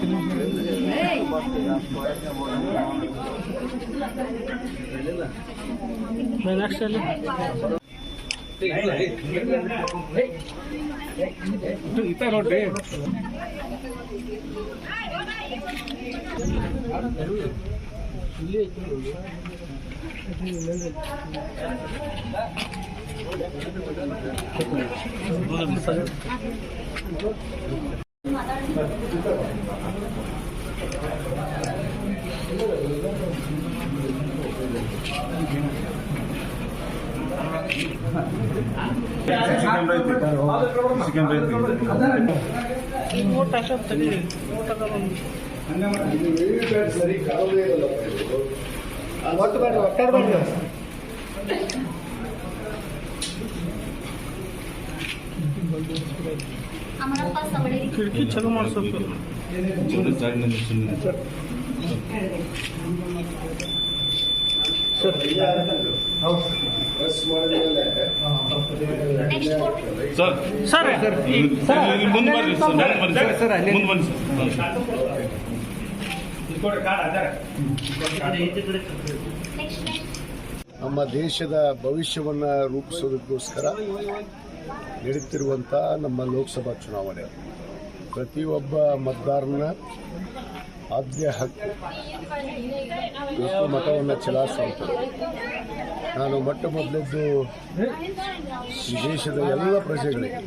Hey, hey, hey, next ಅಲ್ಲಿ ಇತ್ತ ನೋಡ್ರಿ ಚಿಕನ್ ರೈತಿ ಚಿಕನ್ ರೈತಿ ಓಟ್ ಹಾಕೋ ತೆಗೀರಿ ಓಟ್ ಹಾಕೋದು ಅಮರಪ್ಪ ಕಿಟಕಿ ಚಲೋ ಮಾಡಿಸ್ಬೇಕು ಸರ್ ಸರ್ ಮುಂದೆ ಸರ್ ಮುಂದೆ ಸರ್ ಮುಂದೆ ಬನ್ನಿ ಸರ್ ನಮ್ಮ ದೇಶದ ಭವಿಷ್ಯವನ್ನು ರೂಪಿಸೋದಕ್ಕೋಸ್ಕರ ನಡೀತಿರುವಂಥ ನಮ್ಮ ಲೋಕಸಭಾ ಚುನಾವಣೆ. ಪ್ರತಿಯೊಬ್ಬ ಮತದಾರನ ಆದ್ಯ ಹಕ್ಕು. ಮತವನ್ನು ಚಲಾಯಿಸುವಂಥ ನಾನು ಮೊಟ್ಟ ಮೊದಲದ್ದು ದೇಶದ ಎಲ್ಲ ಪ್ರಜೆಗಳಿಗೆ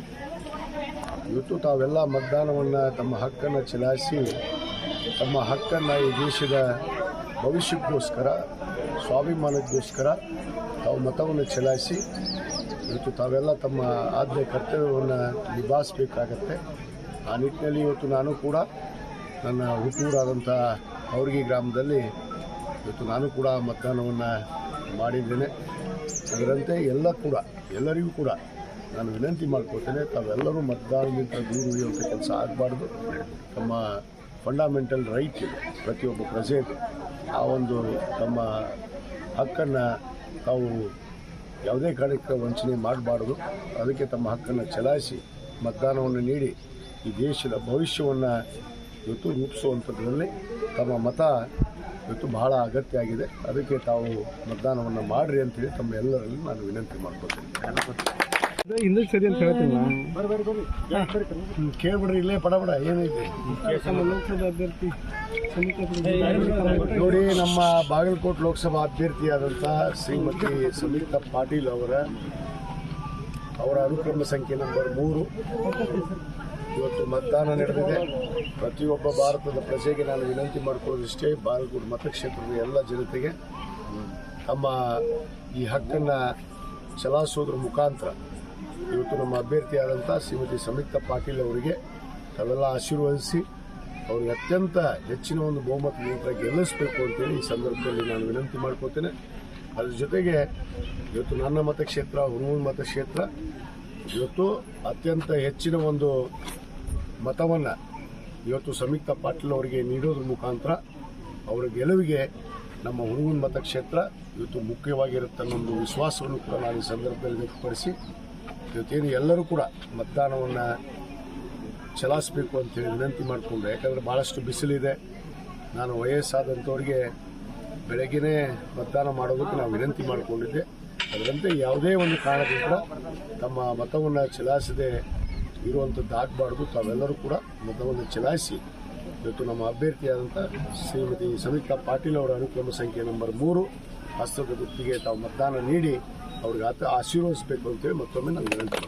ಇವತ್ತು ತಾವೆಲ್ಲ ಮತದಾನವನ್ನು ತಮ್ಮ ಹಕ್ಕನ್ನು ಚಲಾಯಿಸಿ, ತಮ್ಮ ಹಕ್ಕನ್ನು ಈ ದೇಶದ ಭವಿಷ್ಯಕ್ಕೋಸ್ಕರ ಸ್ವಾಭಿಮಾನಕ್ಕೋಸ್ಕರ ತಾವು ಮತವನ್ನು ಚಲಾಯಿಸಿ, ಇವತ್ತು ತಾವೆಲ್ಲ ತಮ್ಮ ಆದ್ಯ ಕರ್ತವ್ಯವನ್ನು ನಿಭಾಯಿಸಬೇಕಾಗತ್ತೆ. ಆ ನಿಟ್ಟಿನಲ್ಲಿ ಇವತ್ತು ನಾನು ಕೂಡ ನನ್ನ ಹುಟ್ಟೂರಾದಂಥ ಅವ್ರಿಗೆ ಗ್ರಾಮದಲ್ಲಿ ಇವತ್ತು ನಾನು ಕೂಡ ಮತದಾನವನ್ನು ಮಾಡಿದ್ದೇನೆ. ಅದರಂತೆ ಎಲ್ಲ ಕೂಡ, ಎಲ್ಲರಿಗೂ ಕೂಡ ನಾನು ವಿನಂತಿ ಮಾಡ್ಕೊಳ್ತೇನೆ, ತಾವೆಲ್ಲರೂ ಮತದಾನದಿಂದ ದೂರ ಉಳಿಯುವಂಥ ಕೆಲಸ ಆಗಬಾರ್ದು. ತಮ್ಮ ಫಂಡಮೆಂಟಲ್ ರೈಟ್ ಪ್ರತಿಯೊಬ್ಬ ಪ್ರಜೆಗೂ ಆ ಒಂದು ತಮ್ಮ ಹಕ್ಕನ್ನು ತಾವು ಯಾವುದೇ ಕಾರಣಕ್ಕೆ ವಂಚನೆ ಮಾಡಬಾರ್ದು. ಅದಕ್ಕೆ ತಮ್ಮ ಹಕ್ಕನ್ನು ಚಲಾಯಿಸಿ ಮತದಾನವನ್ನು ನೀಡಿ ಈ ದೇಶದ ಭವಿಷ್ಯವನ್ನು ಇವತ್ತು ರೂಪಿಸುವಂಥದ್ರಲ್ಲಿ ತಮ್ಮ ಮತ ಇವತ್ತು ಬಹಳ ಅಗತ್ಯ ಆಗಿದೆ. ಅದಕ್ಕೆ ತಾವು ಮತದಾನವನ್ನು ಮಾಡಿರಿ ಅಂತೇಳಿ ತಮ್ಮ ಎಲ್ಲರಲ್ಲಿ ನಾನು ವಿನಂತಿ ಮಾಡ್ಕೊತೀನಿ ಹಿಂದಕ್ಕೆ ಸರಿ ಅಂತ ಕೇಳ್ಬಿಡ್ರಿ ಇಲ್ಲೇ ಪಡಬಡ ಏನೈತಿ ಅಭ್ಯರ್ಥಿ ನೋಡಿ ನಮ್ಮ ಬಾಗಲಕೋಟೆ ಲೋಕಸಭಾ ಅಭ್ಯರ್ಥಿಯಾದಂಥ ಶ್ರೀಮತಿ ಸುಮಿತ್ ಪಾಟೀಲ್ ಅವರ ಅವರ ಅನುಕ್ರಮ ಸಂಖ್ಯೆ ನಂಬರ್ ಮೂರು. ಇವತ್ತು ಮತದಾನ ನಡೆದಿದೆ. ಪ್ರತಿಯೊಬ್ಬ ಭಾರತದ ಪ್ರಜೆಗೆ ನಾನು ವಿನಂತಿ ಮಾಡಿಕೊಳ್ಳೋದಿಷ್ಟೇ ಬಾಗಲಕೋಟೆ ಮತಕ್ಷೇತ್ರದ ಎಲ್ಲ ಜನತೆಗೆ. ತಮ್ಮ ಈ ಹಕ್ಕನ್ನು ಚಲಾಯಿಸೋದ್ರ ಮುಖಾಂತರ ಇವತ್ತು ನಮ್ಮ ಅಭ್ಯರ್ಥಿಯಾದಂಥ ಶ್ರೀಮತಿ ಸಂಯುಕ್ತ ಪಾಟೀಲ್ ಅವರಿಗೆ ತಾವೆಲ್ಲ ಆಶೀರ್ವದಿಸಿ ಅವ್ರಿಗೆ ಅತ್ಯಂತ ಹೆಚ್ಚಿನ ಒಂದು ಬಹುಮತ ನಂತರ ಗೆಲ್ಲಿಸಬೇಕು ಅಂತೇಳಿ ಈ ಸಂದರ್ಭದಲ್ಲಿ ನಾನು ವಿನಂತಿ ಮಾಡ್ಕೋತೇನೆ ಅದ್ರ ಜೊತೆಗೆ ಇವತ್ತು ನನ್ನ ಮತಕ್ಷೇತ್ರ ಮತ ಮತಕ್ಷೇತ್ರ ಇವತ್ತು ಅತ್ಯಂತ ಹೆಚ್ಚಿನ ಒಂದು ಮತವನ್ನು ಇವತ್ತು ಸಂಯುಕ್ತ ಪಾಟೀಲ್ ಅವರಿಗೆ ನೀಡೋದ್ರ ಮುಖಾಂತರ ಅವರ ಗೆಲುವಿಗೆ ನಮ್ಮ ಹುರುಗುನ್ ಮತಕ್ಷೇತ್ರ ಇವತ್ತು ಮುಖ್ಯವಾಗಿರುತ್ತೆ ಅನ್ನೋ ಒಂದು ವಿಶ್ವಾಸವನ್ನು ಕೂಡ ನಾನು ಈ ಸಂದರ್ಭದಲ್ಲಿ ವ್ಯಕ್ತಪಡಿಸಿ ಇವತ್ತೇನು ಎಲ್ಲರೂ ಕೂಡ ಮತದಾನವನ್ನು ಚಲಾಯಿಸಬೇಕು ಅಂತೇಳಿ ವಿನಂತಿ ಮಾಡಿಕೊಂಡೆ. ಯಾಕಂದರೆ ಭಾಳಷ್ಟು ಬಿಸಿಲಿದೆ. ನಾನು ವಯಸ್ಸಾದಂಥವ್ರಿಗೆ ಬೆಳಗ್ಗೆನೇ ಮತದಾನ ಮಾಡೋದಕ್ಕೆ ನಾವು ವಿನಂತಿ ಮಾಡಿಕೊಂಡಿದ್ದೆ. ಅದರಂತೆ ಯಾವುದೇ ಒಂದು ಕಾರಣದಿಂದ ತಮ್ಮ ಮತವನ್ನು ಚಲಾಯಿಸದೆ ಇರುವಂಥದ್ದು ಆಗಬಾರ್ದು. ತಾವೆಲ್ಲರೂ ಕೂಡ ಮತವನ್ನು ಚಲಾಯಿಸಿ. ಇವತ್ತು ನಮ್ಮ ಅಭ್ಯರ್ಥಿಯಾದಂಥ ಶ್ರೀಮತಿ ಸಂಯುಕ್ತ ಪಾಟೀಲ್ ಅವರ ಅನುಕ್ರಮ ಸಂಖ್ಯೆ ನಂಬರ್ ಮೂರು. ಹಸ್ತದ ಗುತ್ತಿಗೆ ತಾವು ಮತದಾನ ನೀಡಿ ಅವ್ರಿಗೆ ಆತ ಆಶೀರ್ವದಿಸಬೇಕು ಅಂತೇಳಿ ಮತ್ತೊಮ್ಮೆ ನಾನು ವಿನಂತಿ